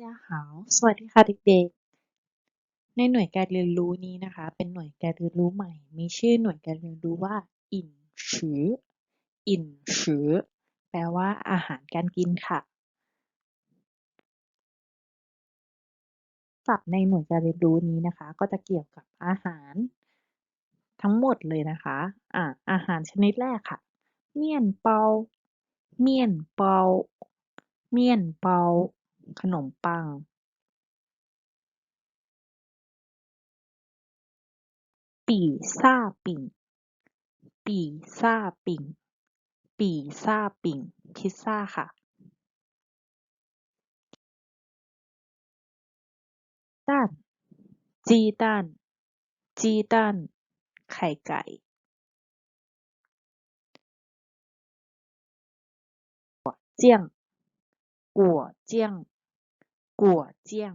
家好สวัสดีค่ะเด็กๆ ในหน่วยการเรียนรู้นี้นะคะ เป็นหน่วยการเรียนรู้ใหม่ มีชื่อหน่วยการเรียนรู้ว่าอินชืออินชือแปลว่าอาหารการกินค่ะ ศัพท์ในหน่วยการเรียนรู้นี้นะคะ ก็จะเกี่ยวกับอาหาร ทั้งหมดเลยนะคะอะอาหารชนิดแรกค่ะ เมี่ยนเปา เมี่ยนเปา เมี่ยนเปา ขนมปังปี่ซ่าปิ่ง ปี่ซ่าปิ่ง ปี่ซ่าปิ่ง พิซซ่าค่ะด้าน จีด้าน จีด้าน ไข่ไก่เจี้ยงกัวเจี้ยง กัวเจี้ยง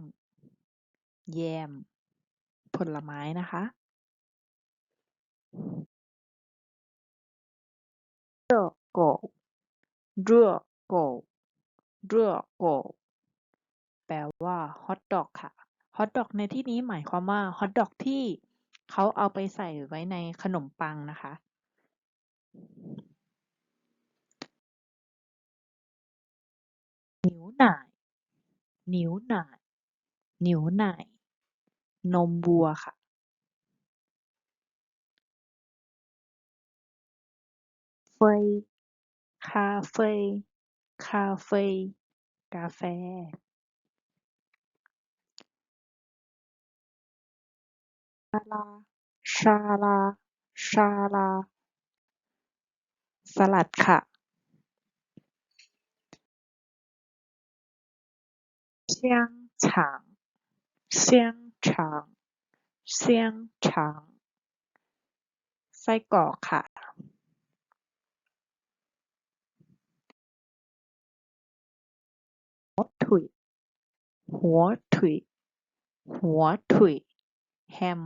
แยม ผลไม้นะคะ เร่อโกวเร่อโกวเร่อโกวแปลว่าฮอทดอกค่ะ ฮอทดอกในที่นี้หมายความว่าฮอทดอกที่เขาเอาไปใส่ไว้ในขนมปังนะคะนิ้วหน่าย นิ้วหน่าย นิ้วหน่ายนมวัวค่ะเฟยคาเฟยคาเฟยกาแฟ ชาลา ชาลา ชาลา สลัดค่ะ เซียงฉางเซียงฉางเซียงฉางไส้กรอกค่ะหัวถุยหัวถุยหัวถุยแฮม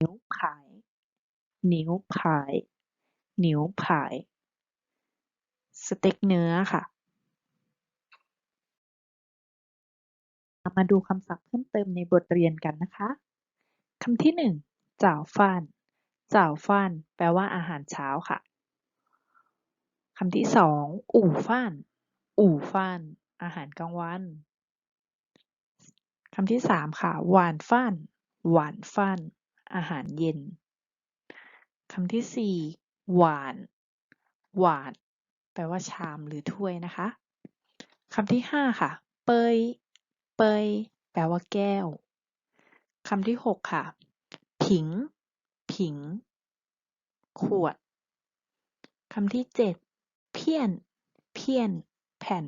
นิ้วผายนิ้วผาย นิ้วผาย สเต็กเนื้อค่ะ มาดูคำศัพท์เพิ่มเติมในบทเรียนกันนะคะคำที่หนึ่งจ่าวฟ่านจ่าวฟ่านแปลว่าอาหารเช้าค่ะคำที่สองอู่ฟ่านอู่ฟ่านอาหารกลางวันคำที่สามค่ะ หวานฟ่านหวานฟ่านอาหารเย็นคำที่สี่หวาน หวาน แปลว่าชามหรือถ้วยนะคะคำที่ห้าค่ะ เปย เปย แปลว่าแก้วคำที่หกค่ะ ผิง ผิง ขวดคำที่เจ็ดเพี้ยน เพี้ยน แผ่น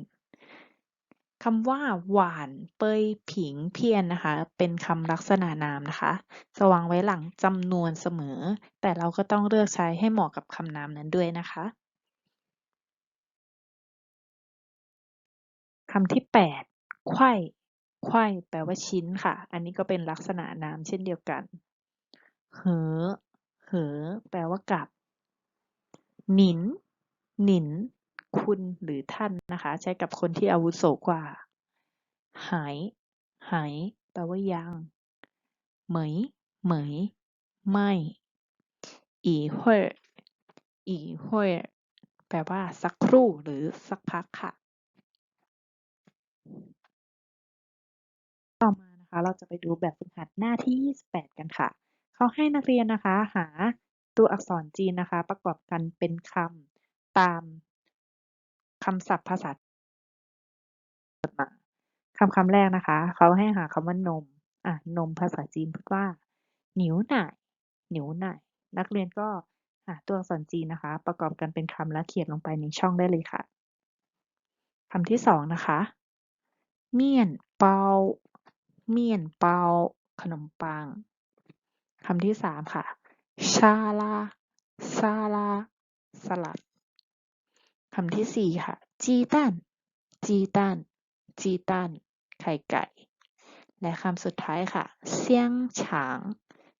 คำว่าหวานเปยผิงเพี้ยนนะคะ เป็นคำลักษณะนามนะคะจะวางไว้หลังจำนวนเสมอ แต่เราก็ต้องเลือกใช้ให้เหมาะกับคำนามนั้นด้วยนะคะ คำที่แปดไขว้ไขว้แปลว่าชิ้นค่ะ อันนี้ก็เป็นลักษณะนามเช่นเดียวกัน เหอ เหอ แปลว่ากับ หนิน หนิน คุณหรือท่านนะคะ ใช้กับคนที่อาวุโสกว่า หาย หาย แปลว่ายัง เหมย เหมย ไม่ อีเฮ่ออีเฮ่อแปลว่าสักครู่หรือสักพักค่ะ เราจะไปดูแบบฝึกหัดหน้าที่ 28 กันค่ะ เขาให้นักเรียนนะคะหาตัวอักษรจีนนะคะ ประกอบกันเป็นคำตามคำศัพท์ภาษามาคำคำแรกนะคะ เขาให้หาคำว่านม อะ นมภาษาจีนพูดว่าหนิวหน่ายหนิวหน่ายนักเรียนก็หาตัวอักษรจีนนะคะ ประกอบกันเป็นคำแล้วเขียนลงไปในช่องได้เลยค่ะคำที่สองนะคะ เมี่ยนเปา เมี่ยนเปา ขนมปัง คำที่สามค่ะ ชาลา ซาลา สลัด คำที่สี่ค่ะ จีตัน จีตัน จีตัน ไข่ไก่ และคำสุดท้ายค่ะ เซียงฉาง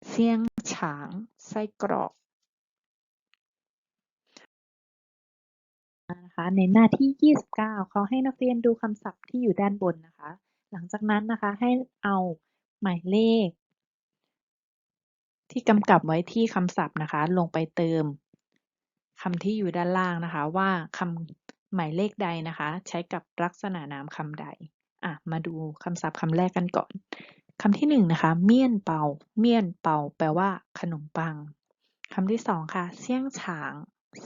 เซียงฉาง ไส้กรอกนะคะในหน้าที่ 29 เขาให้นักเรียนดูคำศัพท์ที่อยู่ด้านบนนะคะ หลังจากนั้นนะคะให้เอาหมายเลข ที่กำกับไว้ที่คำศัพท์นะคะ ลงไปเติมคำที่อยู่ด้านล่างนะคะ ว่าคำหมายเลขใดนะคะ ใช้กับลักษณะนามคำใดอะมาดูคำศัพท์คำแรกกันก่อนคำที่หนึ่งนะคะ เมี่ยนเปา เมี่ยนเปา แปลว่า ขนมปังคำที่สองค่ะ เสี่ยงฉาง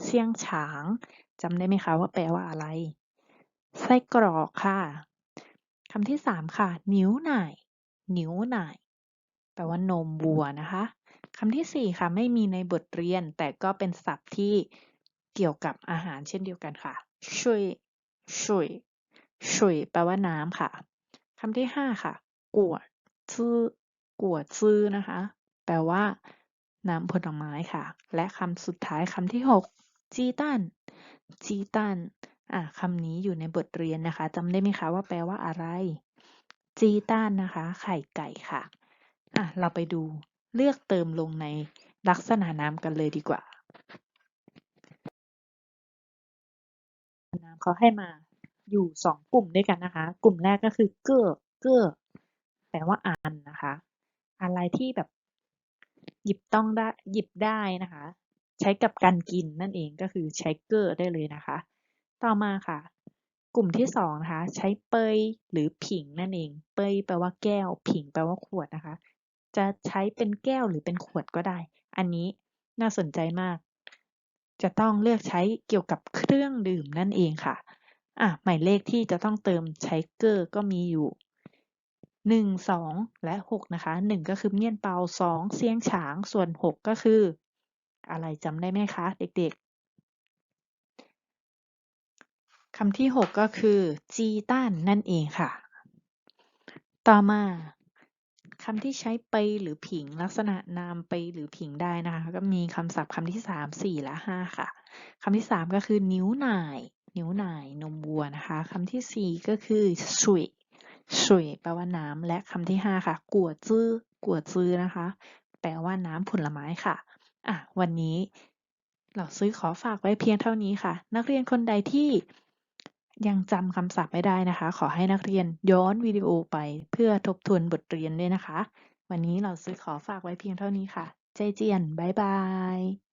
เสี่ยงฉางจำได้ไหมคะว่าแปลว่าอะไร ไส้กรอกค่ะ คำที่สามค่ะ นิ้วหน่าย นิ้วหน่าย แปลว่านมวัวนะคะคำที่สี่ค่ะ ไม่มีในบทเรียน แต่ก็เป็นศัพท์ที่เกี่ยวกับอาหารเช่นเดียวกันค่ะช่วยช่วยช่วยแปลว่าน้ำค่ะคำที่ห้าค่ะกัวซื่อกัวซื่อนะคะ แปลว่า น้ำผลไม้ค่ะ และคำสุดท้ายคำที่หกจีตันจีตัน อะคำนี้อยู่ในบทเรียนนะคะจำได้ไหมคะว่าแปลว่าอะไร จีตันนะคะ ไข่ไก่ค่ะอะ เราไปดูเลือกเติมลงในลักษณะนามกันเลยดีกว่าน้ำเขาให้มาอยู่สองกลุ่มด้วยกันนะคะ กลุ่มแรกก็คือเก้อเก้อแปลว่าอันนะคะ อะไรที่แบบหยิบต้องได้หยิบได้นะคะ ใช้กับการกินนั่นเองก็คือใช้เกอร์ได้เลยนะคะ ต่อมาค่ะ กลุ่มที่สองนะคะ ใช้เปยหรือผิงนั่นเอง เปยแปลว่าแก้ว ผิงแปลว่าขวดนะคะ จะใช้เป็นแก้วหรือเป็นขวดก็ได้ อันนี้น่าสนใจมาก จะต้องเลือกใช้เกี่ยวกับเครื่องดื่มนั่นเองค่ะอะหมายเลขที่จะต้องเติมใช้เกอร์ก็มีอยู่หนึ่งสองและหกนะคะหนึ่งก็คือเมี่ยนเปาสองเซียงฉางส่วนหกก็คือ อะไรจำได้ไหมคะ เด็กๆ คำที่หกก็คือจีต้านนั่นเองค่ะ ต่อมาคำที่ใช้ไปหรือผิงลักษณะนามไปหรือผิงได้นะคะ ก็มีคำศัพท์คำที่สามสี่และห้าค่ะคำที่สามก็คือนิ้วหน่าย นิ้วหน่ายนมวัวนะคะคำที่สี่ก็คือสุยสุยแปลว่าน้ำและคำที่ห้าค่ะ กัวจื้อกัวจื้อนะคะ แปลว่าน้ำผลไม้ค่ะอะ วันนี้เราซื้อขอฝากไว้เพียงเท่านี้ค่ะ นักเรียนคนใดที่ ยังจำคำศัพท์ไม่ได้นะคะ ขอให้นักเรียนย้อนวิดีโอไปเพื่อทบทวนบทเรียนด้วยนะคะ วันนี้เราซื้อขอฝากไว้เพียงเท่านี้ค่ะ ใจเจียน บ๊ายบาย